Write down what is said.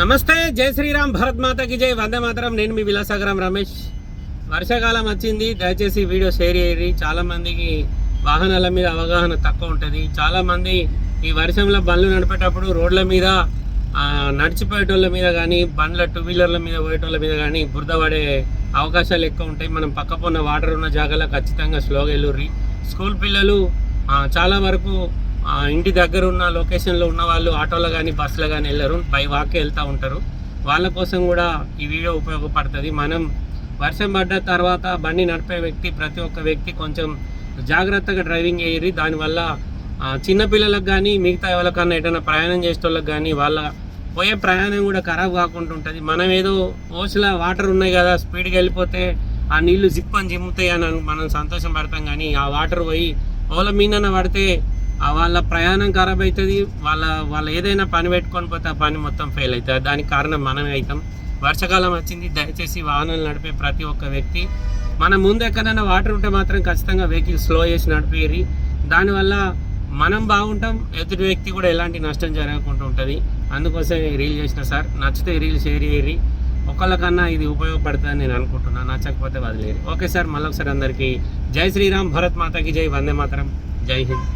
నమస్తే జై శ్రీరామ్ భరత్ మాతకి జై. వందే మాతరం. నేను మీ విలాసాగరం రమేష్. వర్షాకాలం వచ్చింది దయచేసి వీడియో షేర్ చేయండి చాలామందికి వాహనాల మీద అవగాహన తక్కువ ఉంటుంది. చాలామంది ఈ వర్షంలో బండ్లు నడిపేటప్పుడు రోడ్ల మీద నడిచిపోయేటోళ్ళ మీద కానీ బండ్ల టూ వీలర్ల మీద పోయేటోళ్ళ మీద కానీ బురద పడే అవకాశాలు ఎక్కువ ఉంటాయి. మనం పక్కపొన్న వాటర్ ఉన్న జాగాలో ఖచ్చితంగా స్లోగా వెళ్ళుర్రి స్కూల్ పిల్లలు చాలా వరకు ఇంటి దగ్గర ఉన్న లొకేషన్లో ఉన్న వాళ్ళు ఆటోలో కానీ బస్సులో కానీ వెళ్ళరు. బై వాకే వెళ్తూ ఉంటారు. వాళ్ళ కోసం కూడా ఈ వీడియో ఉపయోగపడుతుంది. మనం వర్షం పడ్డ తర్వాత బండి నడిపే వ్యక్తి ప్రతి ఒక్క వ్యక్తి కొంచెం జాగ్రత్తగా డ్రైవింగ్ చేయరు దానివల్ల చిన్నపిల్లలకు కానీ మిగతా ఎవరికన్నా ఎటైనా ప్రయాణం చేసేటోళ్ళకి కానీ వాళ్ళ పోయే ప్రయాణం కూడా ఖరాబ్ కాకుండా ఉంటుంది. మనం ఏదో ఓసులా వాటర్ ఉన్నాయి కదా స్పీడ్గా వెళ్ళిపోతే ఆ నీళ్ళు జిప్ అని జిమ్ముతాయి అని మనం సంతోషం పడతాం కానీ ఆ వాటర్ పోయి ఓల మీదన పడితే వాళ్ళ ప్రయాణం ఖరాబ్ అవుతుంది వాళ్ళ వాళ్ళు ఏదైనా పని పెట్టుకొని పోతే ఆ పని మొత్తం ఫెయిల్ అవుతుంది దానికి కారణం మనమే అవుతాం. వర్షాకాలం వచ్చింది దయచేసి వాహనాలు నడిపే ప్రతి ఒక్క వ్యక్తి. మన ముందు ఎక్కడైనా వాటర్ ఉంటే మాత్రం ఖచ్చితంగా వెహికల్ స్లో చేసి నడిపేరి దానివల్ల మనం బాగుంటాం ఎదుటి వ్యక్తి కూడా ఎలాంటి నష్టం జరగకుండా ఉంటుంది. అందుకోసం రీల్ చేసిన సార్. నచ్చితే రీల్ షేర్ చేయరి. ఒకళ్ళకన్నా ఇది ఉపయోగపడుతుందని నేను అనుకుంటున్నాను నచ్చకపోతే వదిలేరు ఓకే సార్ మళ్ళొకసారి అందరికీ జై శ్రీరామ్. భరత్ మాతకి జై వందే మాతరం. జై హింద్.